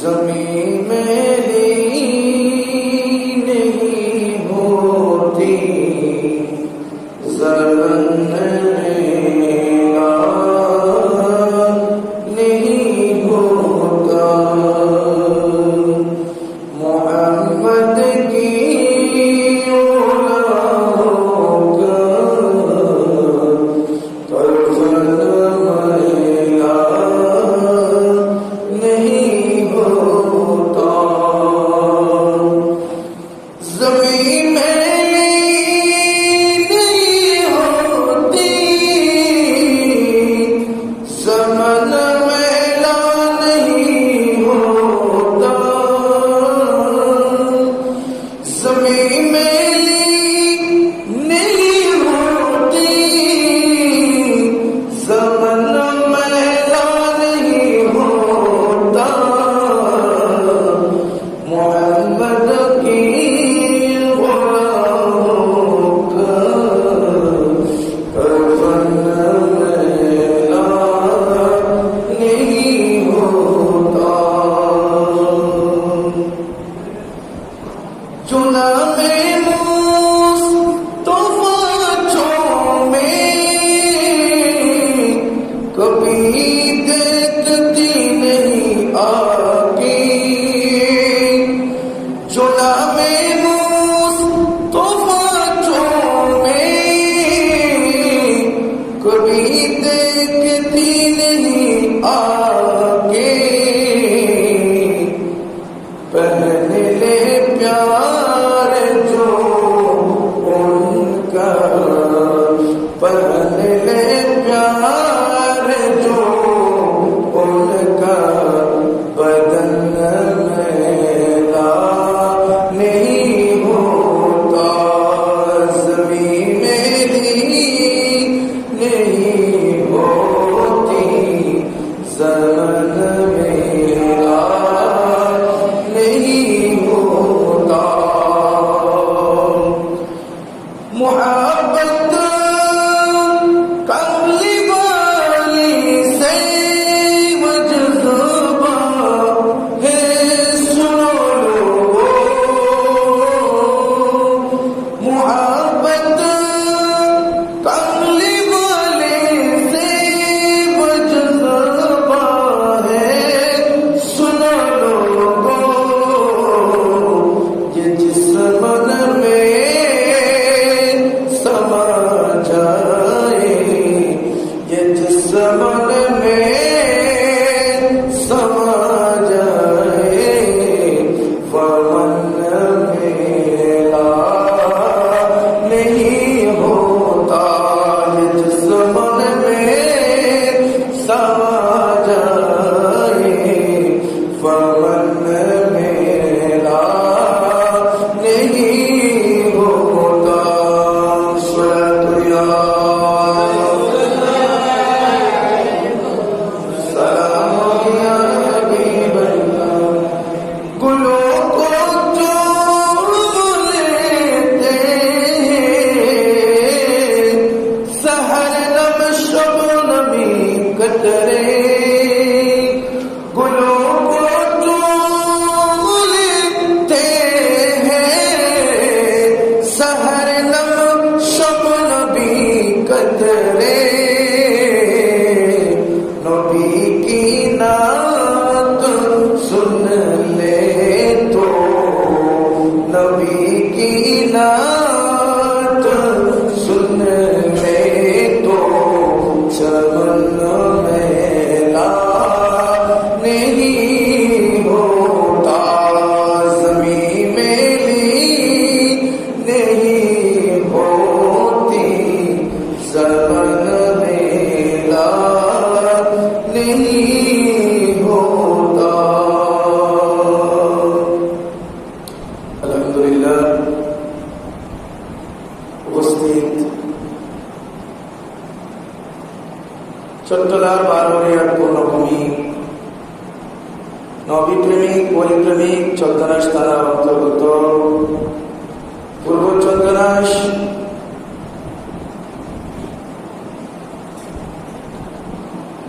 জমি মেরি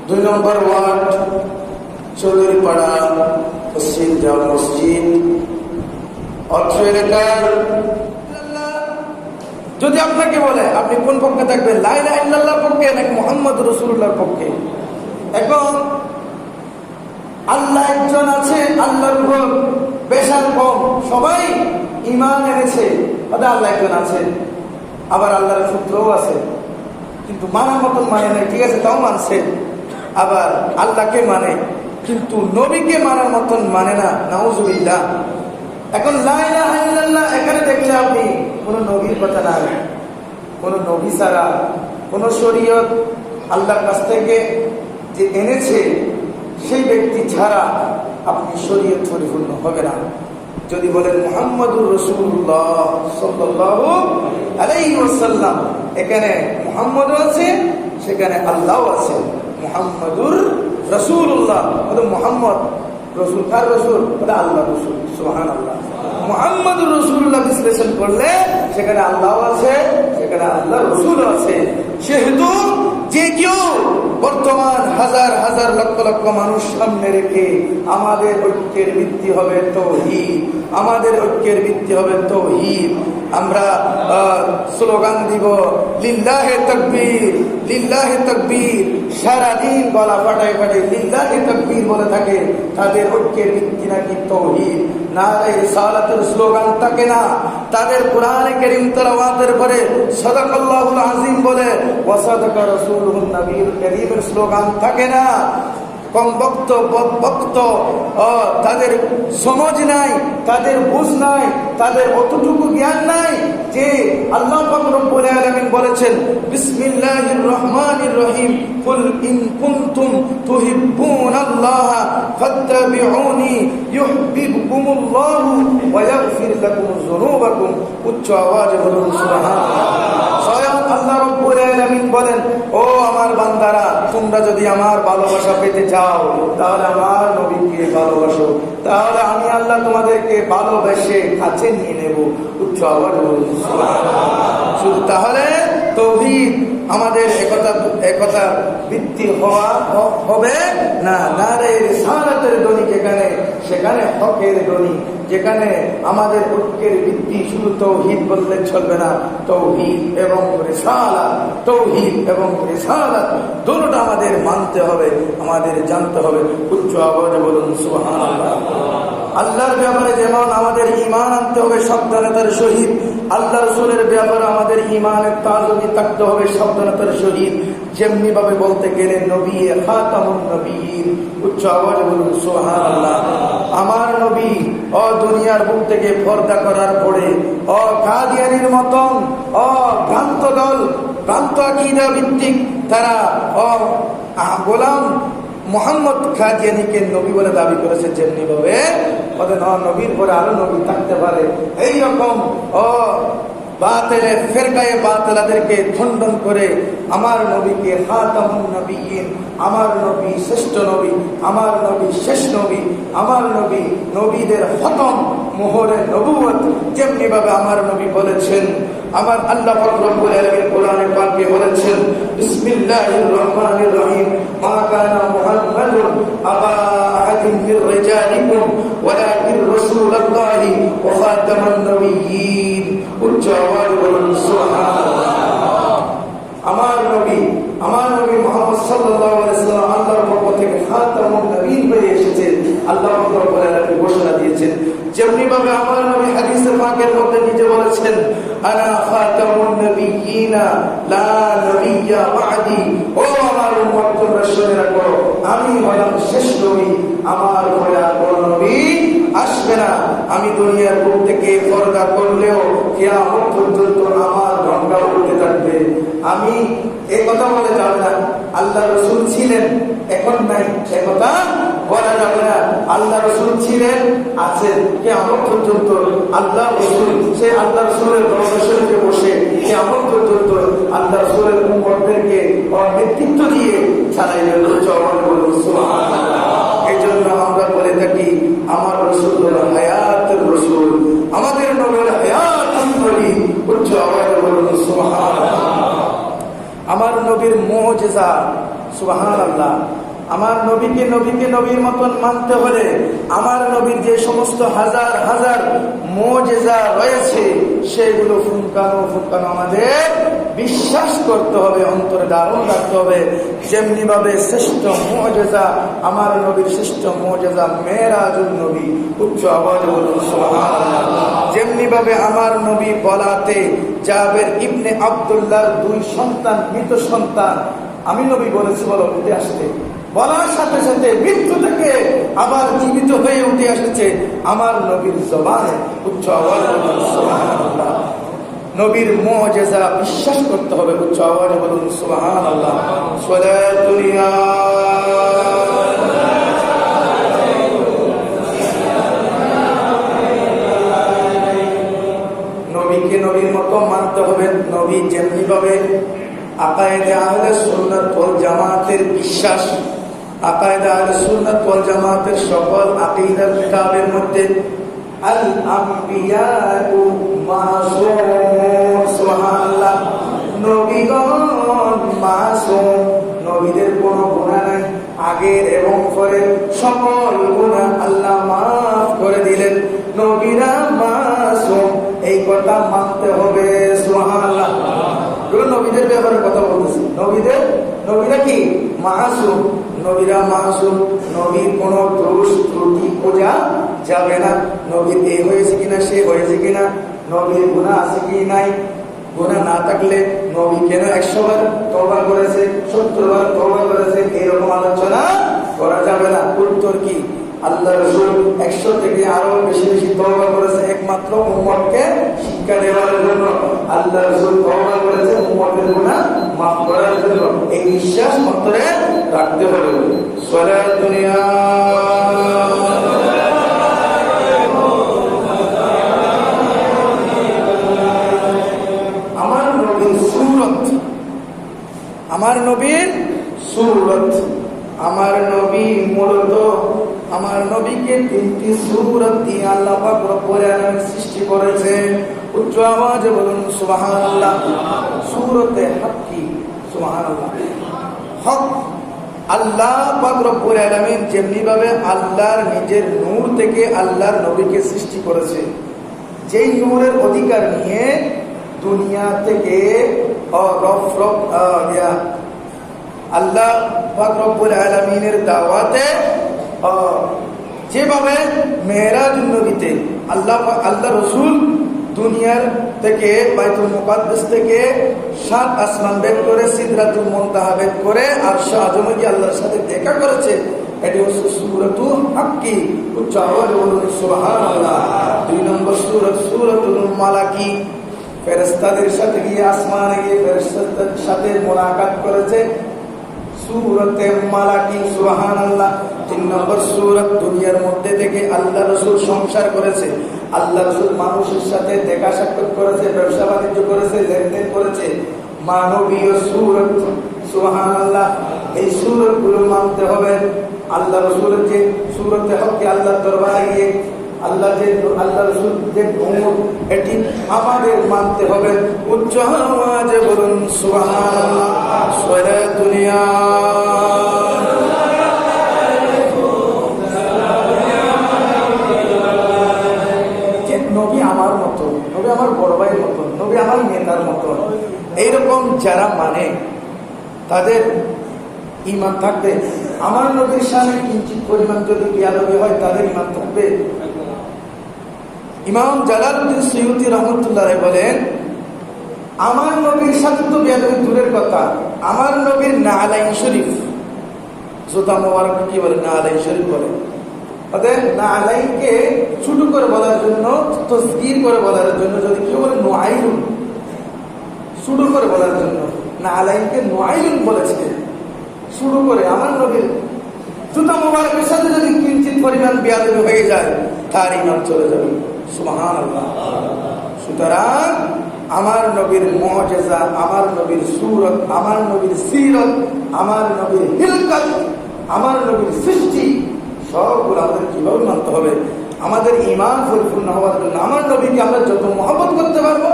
দুই নম্বর ওয়ার্ড চৌধুরীপাড়া পশ্চিম জামা মসজিদ। অর্থ এলাকার যদি আপনাকে বলে, আপনি কোন পক্ষে থাকবেন? লাইলা ইল্লাল্লাহর পক্ষে নাকি মোহাম্মদ রসুল্লাহর পক্ষে? এখন আল্লাহ একজন আছে, আল্লাহর উপর বেশার কম। সবাই ইমান এনেছে ওটা আল্লাহ একজন আছে। আবার আল্লাহর সূত্রও আছে। কিন্তু মানার মতন মানে নাই, ঠিক আছে? তাও মানছে। আবার আল্লাহকে মানে কিন্তু নবীকে মানার মতন মানে না, নাউজুবিল্লাহ। এখন লাইলা এখানে দেখলে আপনি কোন নবীর কথা নাই কোন নবী ছাড়া কোন শরীয়ত আল্লাহর কাছ থেকে যে এনেছে, সেই ব্যক্তি ছাড়া আপনি শরীয়ত পরিপূর্ণ হবে না। যদি বলেন মোহাম্মদুর রসুল্লাহ ওয়াসাল্লাম, এখানে মোহাম্মদ আছে, সেখানে আল্লাহ আছে। মোহাম্মদুর রসুল্লাহ মোহাম্মদ রসুল, কার রসুল? ওটা আল্লাহ রসুল সোহান আল্লাহ মোহাম্মদুর রসুল্লাহ বিশ্লেষণ করলে সেখানে আল্লাহ আছে, সেখানে আল্লাহ রসুল আছে। সেহেতু যে কেউ বর্তমান হাজার হাজার লক্ষ লক্ষ মানুষ সামনে রেখে আমাদের ঐক্যের ভিত্তি হবে তৌহিদ, আমাদের ঐক্যের ভিত্তি হবে তৌহিদ। আমরা স্লোগান দিব, লিল্লাহে তকবীর লিল্লাহে তকবীর। সারাদিন গলা ফাটাই ফাটাই লিল্লাহে তকবীর বলে থাকে। তাদের ঐক্যের ভিত্তি নাকি তৌহিদ? না সালাতের স্লোগান থাকে না। তাদের কোরআনে করিম তেলাওয়াতের পরে সদাকাল্লাহুল আজিম বলে স্লোগান থাকে না। কম তাদের সমাজ নাই তাদের বুঝ নাই তাদের অতটুকু জ্ঞান নাই যে আল্লাহ রব্বুল আলামিন বলেছেন, বিসমিল্লাহির রহমানির রহিম, কুল ইন কুনতুম তুহিব্বুনাল্লাহ, ফাত্তাবিউনি ইউহিব্বুকুমুল্লাহ ওয়া ইয়াগফির লাকুম যুনুবাকুম উচ্চ আওয়াজে বলুন সুবহানাল্লাহ স্বয়ং আল্লাহ রব্বুল আলামিন বলেন, ও আমার বান্দারা, তোমরা যদি আমার ভালোবাসা পেতে চাও, তাহলে আমার নবীকে ভালোবাসো তাহলে আমি আল্লাহ তোমাদেরকে ভালোবেসে কাছে নিয়ে নেব উচ্চ আবার বলুন। শুধু তাহলে তৌহিদ আমাদের একতা একতা ভিত্তি হওয়া হবে না? নারের সালাতের ধ্বনি যেখানে, সেখানে হকের ধ্বনি। যেখানে আমাদের ঐক্যের ভিত্তি শুধু তৌহিদ বললে চলবে না। তৌহিদ এবং রেসালাত, তৌহিদ এবং দুটোটা আমাদের মানতে হবে, আমাদের জানতে হবে। উচ্চ আওয়াজে বলুন, সুবহানাল্লাহ। আল্লাহর ব্যাপারে যেমন আমাদের ইমান আনতে হবে সাবধানতার সহিত। আল্লাহ রসুলের ব্যাপারে আমাদের ইমানের তাজমি থাকতে হবে সাবধানতার সহিত। যেমনি ভাবে বলতে গেলে নবী নবীর উচ্চ আওয়াজে বলুন, সুবহানাল্লাহ। আমার নবী, অ দুনিয়ার বুক থেকে পর্দা করার পরে, অ কাদিয়ানির মতন, অ ভ্রান্ত দল, ভ্রান্ত আকিদা ভিত্তিক তারা, অ গোলাম মোহাম্মদ খাদিয়ানিকে নবী বলে দাবি করেছে যেমনি ভাবে ওদের নবীর পরে আরও নবী থাকতে পারে। এই রকম ও, বাতেলে, ফেরকায়ে বাতেলাদেরকে খণ্ডন করে আমার নবীকে হাতামুন নবীন, আমার নবী শ্রেষ্ঠ নবী, আমার নবী শেষ নবী, আমার নবী নবীদের হতম মোহরে নবুয়ত যেমনি ভাবে আমার নবী বলেছেন, আমার আল্লাহ রব্বুল আলামিন কোরআনে পাকে বলেছেন, বিসমিল্লাহির রহমানির রহিম, মা কানা মুহাম্মাদুন আবা আহাদিন মির রিজালিকুম ওয়ালাকিন رسول الله وخاتم النبيين. উচ্চ আওয়াজে বলুন আমার নবী আমার নবী মোহাম্মদ সাল্লাল্লাহু আলাইহি সাল্লাম আল্লাহর পক্ষ থেকে খাতামুন নবীন হয়ে এসেছেন। আল্লাহ রব্বুল আলামিন ঘোষণা দিয়েছেন। যেমনি ভাবে আমার নবী হাদিসে পাকের মধ্যে নিজে বলেছেন আনা খাতামুন নবিয়্যিনা লা নবিয়্যা বাদি ও আমার উম্মত তোমরা শুনে আমি হলাম শেষ নবী। আমার পরে আর কোনো নবী আসবে না। আমি দুনিয়ার বুক থেকে পর্দা করলেও কিয়ামত পর্যন্ত আমার গঙ্গা উঠতে থাকবে। আমি এই কথা বলে না। আল্লাহ রসুল ছিলেন। এখন নাই। এ কথা বলা যাবে না। আল্লাহ রসুল ছিলেন, আছেন। কেমন পর্যন্ত? আল্লাহ রসুল। সে আল্লাহ রসুলের দরবারে বসে কেমন পর্যন্ত? আল্লাহ রসুলের উম্মতদেরকে নেতৃত্ব দিয়ে চালাইলেন এই জন্য আমরা বলে থাকি, আমার রসুল হায়াতের রসুল, আমাদের নবীর হায়াত উচ্চ আওয়াজে বলুন সুবহানাল্লাহ আমার নবীর মোজেজা সুবাহান আল্লাহ আমার নবীকে নবীকে নবীর মতন মানতে হলে আমার নবীর যে সমস্ত হাজার হাজার মোজেজা রয়েছে, সেগুলো ফুনকানো ফুনকানো আমাদের বিশ্বাস করতে হবে, অন্তরে ধারণ রাখতে হবে যেমনি ভাবে শ্রেষ্ঠ মোজেজা, আমার নবীর শ্রেষ্ঠ মোজেজা মেয়েরাজুল নবী, উচ্চ আওয়াজ। যেমনি ভাবে আমার নবী বলাতে জাবের ইবনে আব্দুল্লাহর দুই সন্তান, মৃত সন্তান, আমি নবী বলেছি বলো, উঠে আসতে বলার সাথে সাথে মৃত্যু থেকে আবার জীবিত হয়ে উঠে আসছে আমার নবীর জবানে। উচ্চ আওয়াজ। নবীর মজেজা বিশ্বাস করতে হবে, উচ্চ আওয়াজে বলুন সুবাহান আল্লাহ দুনিয়া নবীকে নবীর মতো মানতে হবে, নবী যেমনি ভাবে আকায়েদে আহলে সুন্নাত জামাতের বিশ্বাস আকায়েদে আহলে সুন্নাত ওয়াল জামাতের সকল আকীদার মধ্যে, আল আম্বিয়াউ মাসুম নবীগণ মাসুম, নবীদের কোনো গুনাহ নাই। আগের এবং পরের সকল গুনাহ আল্লাহ মাফ করে দিলেন। নবীরা মাসুম, এই কথা ব্যাপারে কথা বলতেছি। নবীদের, নবীরা কি? মাসুম। নবীরা মাসুম। নবীর কোন দোষ ত্রুটি খোঁজা যাবে না। নবীর এ হয়েছে কিনা, সে হয়েছে কিনা, নবীর গুণা আছে কি নাই? গুণা না থাকলে নবী কেন একশো বার তবা করেছে সত্তর বার তবা করেছে? এরকম আলোচনা করা যাবে না। উত্তর কি? আল্লাহ রসুল একশো থেকে আরও বেশি বেশি তবা করেছে। একমাত্র উম্মতকে শিক্ষা দেওয়ার জন্য আল্লাহ রসুল তবা করেছে উম্মতের গুণা জন্য। এই বিশ্বাস রাখতে হবে। সরা দুনিয়া। আমার নবীর সুরত, আমার নবীর সুরত, আমার নবী মূলত, আমার নবীকে তিনটি সুরত দিয়ে আল্লাহ সৃষ্টি করেছেন। উচ্চ আওয়াজে বলুন, সুবহানাল্লাহ। সুরতে হক কি? সুবহানাল্লাহ। হক, আল্লাহ পাক রব্বুল আলামিন যেমনি ভাবে আল্লাহর নিজের নূর থেকে আল্লাহর নবীকে সৃষ্টি করেছে, যেই নূরের অধিকার নিয়ে দুনিয়া থেকে আল্লাহ পাক রব্বুল আলামিনের দাওয়াতে যেভাবে মেহরাজ নবীতে আল্লাহ আল্লাহ রসুল দুনিয়ার থেকে বাইতুল মুকাদ্দাস থেকে সাত আসমান বেদ করে সিদরাতুল মুনতাহা বেদ করে আর শাহ আজমগি আল্লাহর সাথে দেখা করেছে, এটি হচ্ছে সুরতু হাক্কি, উচ্চ আওয়াজ বলুন, সুবহানাল্লাহ। দুই নম্বর সুরত সুরতুল মালাকি। ফেরেস্তাদের সাথে গিয়ে আসমানে গিয়ে ফেরেস্তাদের সাথে মোলাকাত করেছে। সুরতে মালাকি সুবাহান আল্লাহ তিন নম্বর সুরত দুনিয়ার মধ্যে থেকে আল্লাহ রসুল সংসার করেছে। আল্লাহ রসুল মানুষের সাথে দেখা সাক্ষাৎ করেছে, ব্যবসা বাণিজ্য করেছে, লেনদেন করেছে। মানবীয় সুরত সুবাহান আল্লাহ এই সুরতগুলো মানতে হবে। আল্লাহ রসুলের যে সুরতে হককে আল্লাহ দরবারে গিয়ে আল্লাহ যে আল্লাহ যে এটি আমাদের মানতে হবে। উচ্চ আওয়াজে বলুন দুনিয়া। নবী আমার মতো নবী আমার বড় ভাইয়ের মতো নবী আমার নেতার মতো এইরকম যারা মানে তাদের ইমান থাকবে। আমার নবীর সামনে কিঞ্চিত পরিমাণ যদি বিয়ানবী হয়, তাদের ইমান থাকবে। ইমাম জালালউদ্দিন সৈয়দি রহমতুল্লাহ বলেন, আমার নবীর সাথে তো বেয়াদবি দূরের কথা। আমার নবীর নালাইন শরীফ। জোতা মোবারক কি বলে? নালাইন শরীফ বলে। অতএব নালাইনকে ছোট করে বলার জন্য, তসগির করে বলার জন্য, যদি কেউ বলে নোয়াইলুন ছোট করে বলার জন্য নালাইনকে নোয়াইলুন বলেছে। ছোট করে আমার নবীর জুতা মোবারকের সাথে যদি কিঞ্চিত পরিমাণ বেয়াদবি হয়ে যায়, তার ইমান চলে যাবে। সুতরাং আমার নবীর মজেজা, আমার নবীর সুরত, আমার নবীর সিরত, আমার নবীর হিলকত, আমার নবীর সৃষ্টি, সবগুলো আমাদের কীভাবে মানতে হবে? আমাদের ইমান পরিপূর্ণ হওয়ার জন্য আমার নবীকে আমরা যত মহব্বত করতে পারব,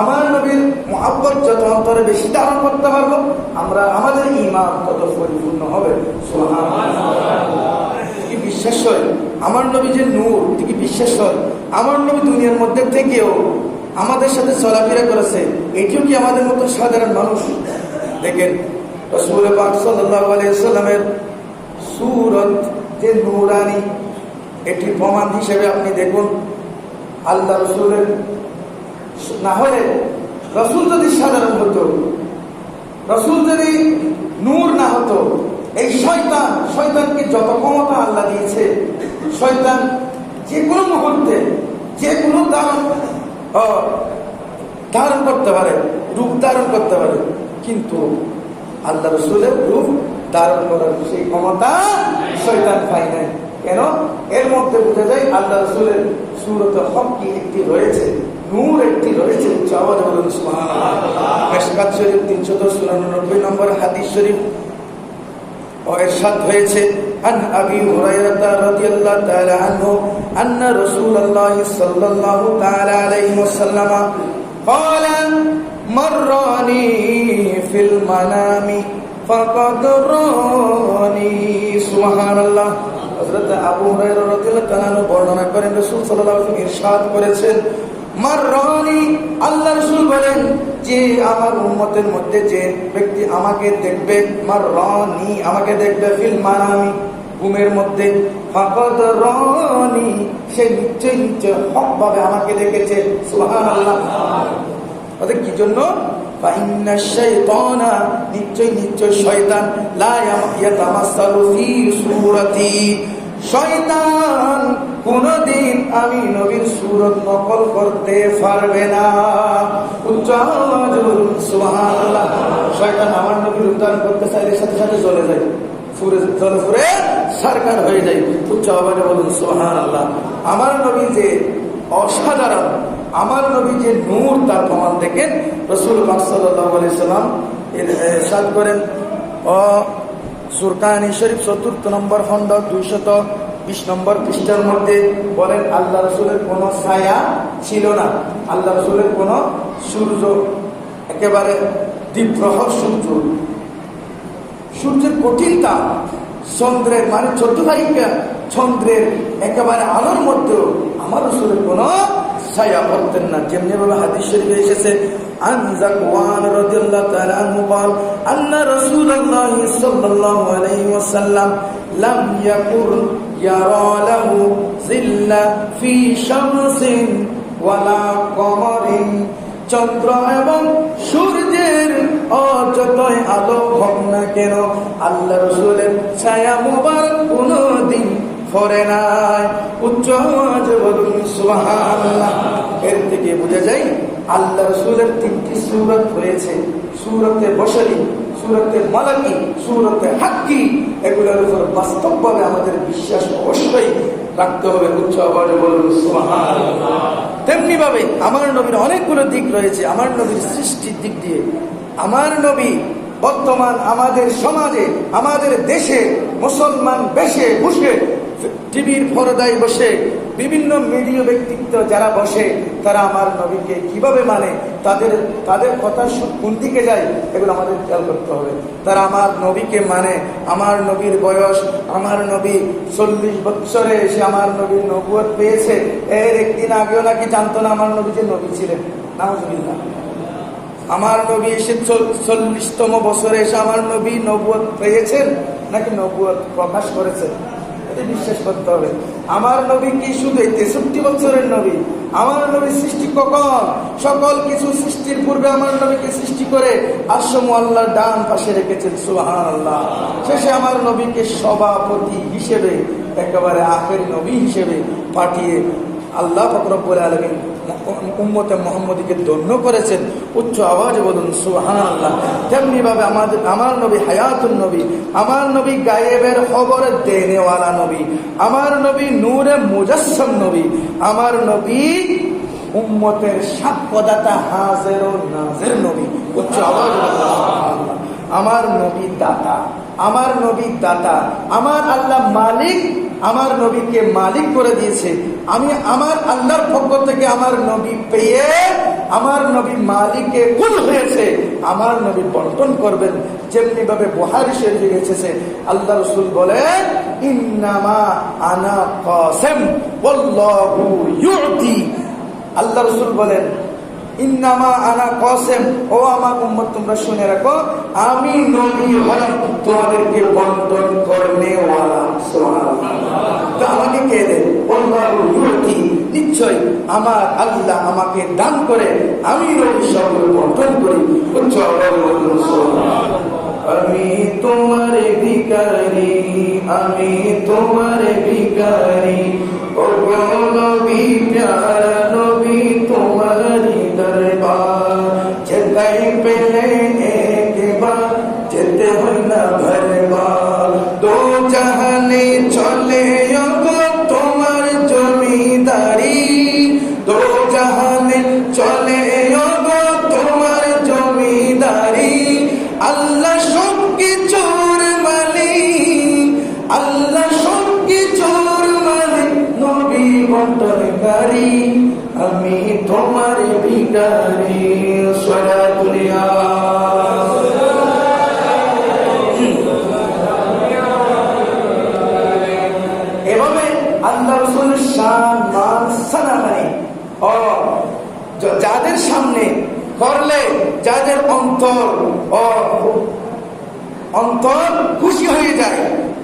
আমার নবীর মহাব্বত যত অন্তরে বেশি ধারণ করতে পারব, আমরা আমাদের ইমান তত পরিপূর্ণ হবে। কি বিশ্বাস হয়? আমার নবী যে নূর কি বিশ্বাস হয়? আমার নবী দুনিয়ার মধ্যে থেকেও আমাদের সাথে চলাফেরা করেছে। এটিও কি আমাদের মতো সাধারণ মানুষ? দেখেন, রসুল পাক সাল্লামের সুরত যে নূরানি, এটি প্রমাণ হিসেবে আপনি দেখুন, আল্লাহ রসুলের না হলে রসুল যদি সাধারণ হতো, রসুল যদি নূর না হতো, এই শয়তান, শয়তানকে যত ক্ষমতা আল্লাহ দিয়েছে, শয়তান কোনো মুহূর্তে যে কোনো দান ধারণ করতে পারে, রূপ ধারণ করতে পারে, কিন্তু আল্লাহ রসুলের রূপ ধারণ করার সেই ক্ষমতা শৈতান পাই নাই। কেন? এর মধ্যে বুঝা যায় আল্লাহ রসুলের সুরত হকি একটি রয়েছে, নূর একটি রয়েছে চাওয়াজ শরীফ তিনশো দশ চুরানব্বই নম্বর হাদিস শরীফ। হয়েছে عن أبي هريرة رضي الله تعالى عنه أن رسول الله صلى الله تعالى عليه وسلم قال مرني في المنام فقد راني سبحان الله হযরত আবু হুরায়রা রাদিয়াল্লাহু তাআলা আনহু বর্ণনা করেন রাসূল সাল্লাল্লাহু আলাইহি ওয়াসাল্লাম ইরশাদ করেছেন মার রহানি আল্লাহ রসুল বলেন যে আমার উম্মতের মধ্যে যে ব্যক্তি আমাকে দেখবে, মার রনি আমাকে দেখবে, ফিল মারামি, ঘুমের মধ্যে ফকত সে নিশ্চয় নিশ্চয় হক ভাবে আমাকে দেখেছে। সুহান আল্লাহ অর্থাৎ কি জন্য? নিশ্চয় নিশ্চয় শয়তান, লা ইয়াতামাসালু ফি সুরাতি। শয়তান, কোনদিন আমি নবীর সুরত নকল করতে পারবে না। উচ্চ শয়তান আমার করতে চাইলে সাথে চলে যায়। ফুরে হয়ে যায়। উচ্চ বলুন আমার নবী যে অসাধারণ, আমার নবী যে নূর তার প্রমাণ দেখেন। রসুল সাদ করেন। সুরকানি শরীফ চতুর্থ নম্বর খণ্ড, দুইশত বিশ নম্বর পৃষ্ঠার মধ্যে বলেন, আল্লাহ রসুলের কোনো ছায়া ছিল না। আল্লাহ রসুলের কোনো সূর্য, একেবারে দ্বীপ্রহর সূর্য। সূর্যের কঠিন তাপ চন্দ্রের মানে চোদ্দ তারিখে চন্দ্রের একেবারে আলোর মধ্যেও আমার রসুলের কোনো ছায়া পড়তেন না যেমনি ভাবে হাদিস শরীফে এসেছে عن زكوان رضي الله تعالى عنه قال أن رسول الله صلى الله عليه وسلم لم يكن يرى له ظل في شمس ولا قمر চন্দ্র এবং সূর্যের অযতই আলো হোক না কেন আল্লাহ রসুলের ছায়া মুবারক কোনদিন ফরে নাই। উচ্চ এর থেকে বোঝা যায়, আল্লাহ রসুলের তিনটি সুরত হয়েছে সুরতে বসরি, সুরতে মালাকি, সুরতে হাক্কি। এগুলোর উপর বাস্তবভাবে আমাদের বিশ্বাস অবশ্যই রাখতে হবে। উচ্চ আওয়াজে বলুন সুবহানাল্লাহ। তেমনি ভাবে আমার নবীর অনেকগুলো দিক রয়েছে। আমার নবীর সৃষ্টির দিক দিয়ে। আমার নবী বর্তমান আমাদের সমাজে, আমাদের দেশে, মুসলমান বেশে বসে টিভির পর্দায় বসে বিভিন্ন মিডিয়া ব্যক্তিত্ব যারা বসে, তারা আমার নবীকে কীভাবে মানে তাদের তাদের কথা কোন দিকে যায়, এগুলো আমাদের খেয়াল করতে হবে। তারা আমার নবীকে মানে আমার নবীর বয়স, আমার নবী চল্লিশ বছরে এসে আমার নবীর নবুয়ত পেয়েছে। এর একদিন আগেও নাকি জানতো না আমার নবী যে নবী ছিলেন। নাহজুবিল্লাহ আমার নবী এসে চল্লিশতম বছরে এসে আমার নবী নবুয়ত পেয়েছেন, নাকি নবুয়ত প্রকাশ করেছেন? এটা বিশ্বাস করতে হবে। আমার নবী কি শুধু তেষট্টি বছরের নবী? আমার নবী সৃষ্টি কখন? সকল কিছু সৃষ্টির পূর্বে আমার নবীকে সৃষ্টি করে আশ্রম আল্লাহ ডান পাশে রেখেছেন সুহান আল্লাহ শেষে আমার নবীকে সভাপতি হিসেবে, একেবারে আখের নবী হিসেবে পাঠিয়ে আল্লাহ ফকরব্বুল আলমিন উম্মতে মোহাম্মদীকে ধন্য করেছেন। উচ্চ আওয়াজে বলুন সুহান আল্লাহ তেমনি ভাবে আমাদের আমার নবী হায়াতুল নবী, আমার নবী গায়েবের খবর দেনেওয়ালা নবী, আমার নবী নূরে মুজাসম নবী, আমার নবী উম্মতের সাক্ষ্যদাতা হাজের ও নাজের নবী। উচ্চ আওয়াজ আমার নবী দাতা। আমার নবী দাতা, আমার আল্লাহ মালিক, আমার নবীকে মালিক করে দিয়েছে। আমি আমার আল্লাহর পক্ষ থেকে আমার নবী পেয়ে আমার নবী মালিকে কুল হয়েছে। আমার নবী বন্টন করবেন যেমনি ভাবে বুহারি শরীফে এসেছে। আল্লাহ রসুল বলেন, ইন্নামা আনা কাসেম আল্লাহ রসুল বলেন ইন্নামা আনা কসেম। ও আমার উম্মত, তোমরা শুনে রাখো, আমি নবী তোমাদেরকে তো আমাকে কে দেন নিশ্চয় আমার আল্লাহ আমাকে দান করে, আমি নবী করি। আমি তোমার ভিকারি আমি তোমার ভিকারি ও নবী, প্যারা নবী চলে যাদের অন্তর অন্তর খুশি হয়ে যায়,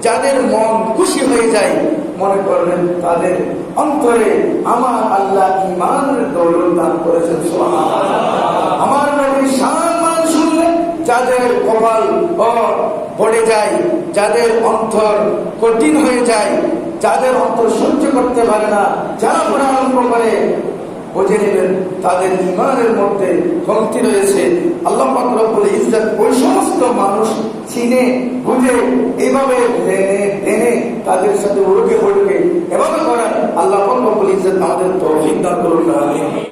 যাদের মন খুশি হয়ে যায়, মনে করলেন তাদের অন্তরে আমার আল্লাহ ইমানের দৌলত দান করেছেন। আমার নবীর সম্মান শুনলে যাদের কপাল পড়ে যায়, যাদের অন্তর কঠিন হয়ে যায়, যাদের অন্তর সহ্য করতে পারে না, যারা আরম্ভ করে বুঝে নেবেন, তাদের ইমানের মধ্যে কমতি রয়েছে। আল্লাহ রব্বুল ইজ্জত ওই সমস্ত মানুষ চিনে, বুঝে, এভাবে লেনে এনে তাদের সাথে উড়কে উড়কে এভাবে করার আল্লাহ রব্বুল ইজ্জত আমাদের তো